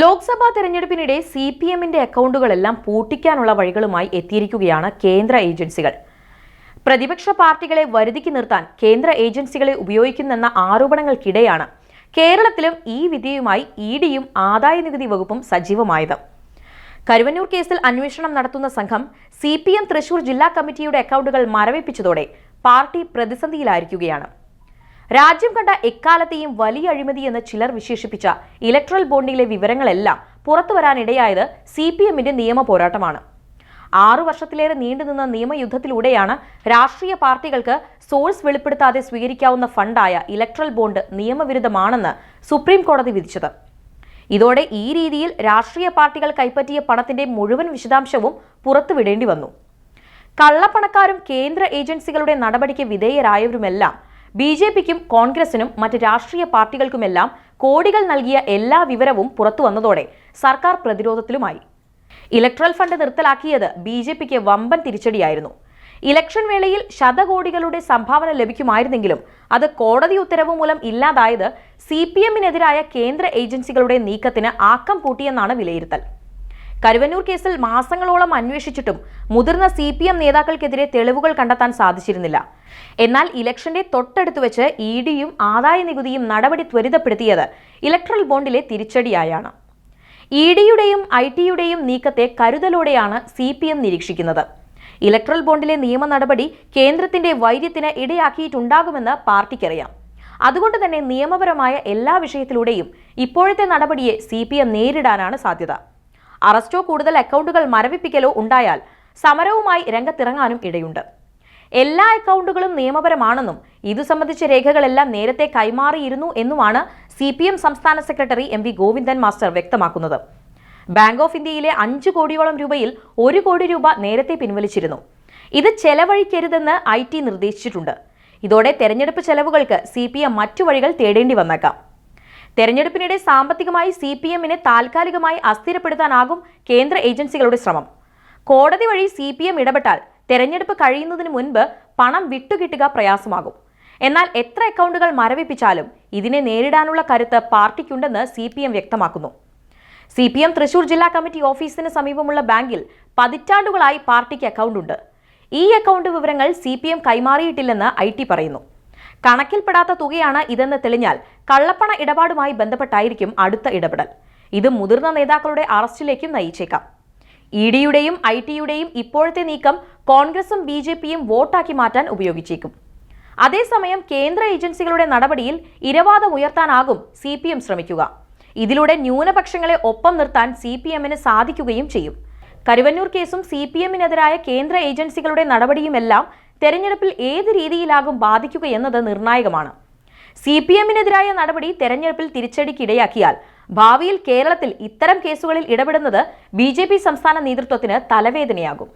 Lok Sabha തെരഞ്ഞെടുപ്പിനിടെ C P എമ്മിന്റെ അക്കൗണ്ടുകളെല്ലാം പൂട്ടിക്കാനുള്ള വഴികളുമായി എത്തിയിരിക്കുകയാണ് കേന്ദ്ര ഏജൻസികൾ. പ്രതിപക്ഷ പാർട്ടികളെ വരുതിക്ക് നിർത്താൻ കേന്ദ്ര ഏജൻസികളെ ഉപയോഗിക്കുന്നെന്ന ആരോപണങ്ങൾക്കിടെയാണ് കേരളത്തിലും ഈ വിധിയുമായി ഇ ഡിയും ആദായ നികുതി വകുപ്പും സജീവമായത്. കരുവന്നൂർ കേസിൽ അന്വേഷണം നടത്തുന്ന സംഘം സി പി എം തൃശൂർ ജില്ലാ കമ്മിറ്റിയുടെ അക്കൗണ്ടുകൾ മരവിപ്പിച്ചതോടെ പാർട്ടി പ്രതിസന്ധിയിലായിരിക്കുകയാണ്. രാജ്യം കണ്ട എക്കാലത്തെയും വലിയ അഴിമതി എന്ന് ചിലർ വിശേഷിപ്പിച്ച ഇലക്ട്രൽ ബോണ്ടിലെ വിവരങ്ങളെല്ലാം പുറത്തുവരാനിടയായത് സി പി എമ്മിന്റെ നിയമ പോരാട്ടമാണ്. ആറു വർഷത്തിലേറെ നീണ്ടുനിന്ന നിയമയുദ്ധത്തിലൂടെയാണ് രാഷ്ട്രീയ പാർട്ടികൾക്ക് സോഴ്സ് വെളിപ്പെടുത്താതെ സ്വീകരിക്കാവുന്ന ഫണ്ടായ ഇലക്ട്രൽ ബോണ്ട് നിയമവിരുദ്ധമാണെന്ന് സുപ്രീം കോടതി വിധിച്ചത്. ഇതോടെ ഈ രീതിയിൽ രാഷ്ട്രീയ പാർട്ടികൾ കൈപ്പറ്റിയ പണത്തിന്റെ മുഴുവൻ വിശദാംശവും പുറത്തുവിടേണ്ടി വന്നു. കള്ളപ്പണക്കാരും കേന്ദ്ര ഏജൻസികളുടെ നടപടിക്ക് വിധേയരായവരുമെല്ലാം ബി ജെ പിക്കും കോൺഗ്രസിനും മറ്റ് രാഷ്ട്രീയ പാർട്ടികൾക്കുമെല്ലാം കോടികൾ നൽകിയ എല്ലാ വിവരവും പുറത്തു വന്നതോടെ സർക്കാർ പ്രതിരോധത്തിലുമായി. ഇലക്ട്രൽ ഫണ്ട് നിർത്തലാക്കിയത് ബി ജെ പിക്ക് വമ്പൻ തിരിച്ചടിയായിരുന്നു. ഇലക്ഷൻ വേളയിൽ ശതകോടികളുടെ സംഭാവന ലഭിക്കുമായിരുന്നെങ്കിലും അത് കോടതി ഉത്തരവ് മൂലം ഇല്ലാതായത് സി പി എമ്മിനെതിരായ കേന്ദ്ര ഏജൻസികളുടെ നീക്കത്തിന് ആക്കം കൂട്ടിയെന്നാണ് വിലയിരുത്തൽ. കരുവന്നൂർ കേസിൽ മാസങ്ങളോളം അന്വേഷിച്ചിട്ടും മുതിർന്ന സി പി എം നേതാക്കൾക്കെതിരെ തെളിവുകൾ കണ്ടെത്താൻ സാധിച്ചിരുന്നില്ല. എന്നാൽ ഇലക്ഷന്റെ തൊട്ടടുത്ത് വെച്ച് ഇ ഡിയും ആദായ നികുതിയും നടപടി ത്വരിതപ്പെടുത്തിയത് ഇലക്ട്രൽ ബോണ്ടിലെ തിരിച്ചടിയായാണ്. ഇ ഡിയുടെയും ഐ ടിയുടെയും നീക്കത്തെ കരുതലോടെയാണ് സി പി എം നിരീക്ഷിക്കുന്നത്. ഇലക്ട്രൽ ബോണ്ടിലെ നിയമ നടപടി കേന്ദ്രത്തിന്റെ വൈര്യത്തിന് ഇടയാക്കിയിട്ടുണ്ടാകുമെന്ന് പാർട്ടിക്കറിയാം. അതുകൊണ്ട് തന്നെ നിയമപരമായ എല്ലാ വിഷയത്തിലൂടെയും ഇപ്പോഴത്തെ നടപടിയെ സി നേരിടാനാണ് സാധ്യത. അറസ്റ്റോ കൂടുതൽ അക്കൗണ്ടുകൾ മരവിപ്പിക്കലോ ഉണ്ടായാൽ സമരവുമായി രംഗത്തിറങ്ങാനും ഇടയുണ്ട്. എല്ലാ അക്കൗണ്ടുകളും നിയമപരമാണെന്നും ഇതു സംബന്ധിച്ച രേഖകളെല്ലാം നേരത്തെ കൈമാറിയിരുന്നു എന്നുമാണ് സി പി എം സംസ്ഥാന secretary M V Govindan master വ്യക്തമാക്കുന്നത്. ബാങ്ക് ഓഫ് ഇന്ത്യയിലെ അഞ്ച് കോടിയോളം രൂപയിൽ ഒരു കോടി രൂപ നേരത്തെ പിൻവലിച്ചിരുന്നു. ഇത് ചെലവഴിക്കരുതെന്ന് ഐ ടി നിർദ്ദേശിച്ചിട്ടുണ്ട്. ഇതോടെ തെരഞ്ഞെടുപ്പ് ചെലവുകൾക്ക് സി പി എം മറ്റു വഴികൾ തേടേണ്ടി വന്നേക്കാം. തെരഞ്ഞെടുപ്പിനിടെ സാമ്പത്തികമായി സി പി എമ്മിനെ താൽക്കാലികമായി അസ്ഥിരപ്പെടുത്താനാകും കേന്ദ്ര ഏജൻസികളുടെ ശ്രമം. കോടതി വഴി സി പി എം ഇടപെട്ടാൽ തെരഞ്ഞെടുപ്പ് കഴിയുന്നതിന് മുൻപ് പണം വിട്ടുകിട്ടുക പ്രയാസമാകും. എന്നാൽ എത്ര അക്കൗണ്ടുകൾ മരവിപ്പിച്ചാലും ഇതിനെ നേരിടാനുള്ള കരുത്ത് പാർട്ടിക്കുണ്ടെന്ന് സി പി എം വ്യക്തമാക്കുന്നു. സി പി എം തൃശൂർ ജില്ലാ കമ്മിറ്റി ഓഫീസിന് സമീപമുള്ള ബാങ്കിൽ പതിറ്റാണ്ടുകളായി പാർട്ടിക്ക് അക്കൗണ്ടുണ്ട്. ഈ അക്കൗണ്ട് വിവരങ്ങൾ സി പി എം കൈമാറിയിട്ടില്ലെന്ന് ഐ ടി പറയുന്നു. കണക്കിൽപ്പെടാത്ത തുകയാണ് ഇതെന്ന് തെളിഞ്ഞാൽ കള്ളപ്പണ ഇടപാടുമായി ബന്ധപ്പെട്ടായിരിക്കും അടുത്ത ഇടപെടൽ. ഇത് മുതിർന്ന നേതാക്കളുടെ അറസ്റ്റിലേക്കും നയിച്ചേക്കാം. ഇ ഡിയുടെയും ഐ ടിയുടെയും ഇപ്പോഴത്തെ നീക്കം കോൺഗ്രസും ബി ജെ പിയും വോട്ടാക്കി മാറ്റാൻ ഉപയോഗിച്ചേക്കും. അതേസമയം കേന്ദ്ര ഏജൻസികളുടെ നടപടിയിൽ ഇരവാദം ഉയർത്താനാകും സി പി എം ശ്രമിക്കുക. ഇതിലൂടെ ന്യൂനപക്ഷങ്ങളെ ഒപ്പം നിർത്താൻ സി പി എമ്മിന് സാധിക്കുകയും ചെയ്യും. കരുവന്നൂർ കേസും സി പി എമ്മിനെതിരായ കേന്ദ്ര ഏജൻസികളുടെ നടപടിയുമെല്ലാം തെരഞ്ഞെടുപ്പിൽ ഏത് രീതിയിലാകും ബാധിക്കുകയെന്നത് നിർണായകമാണ്. സി പി എമ്മിനെതിരായ നടപടി തെരഞ്ഞെടുപ്പിൽ തിരിച്ചടിക്കിടയാക്കിയാൽ ഭാവിയിൽ കേരളത്തിൽ ഇത്തരം കേസുകളിൽ ഇടപെടുന്നത് ബി സംസ്ഥാന നേതൃത്വത്തിന് തലവേദനയാകും.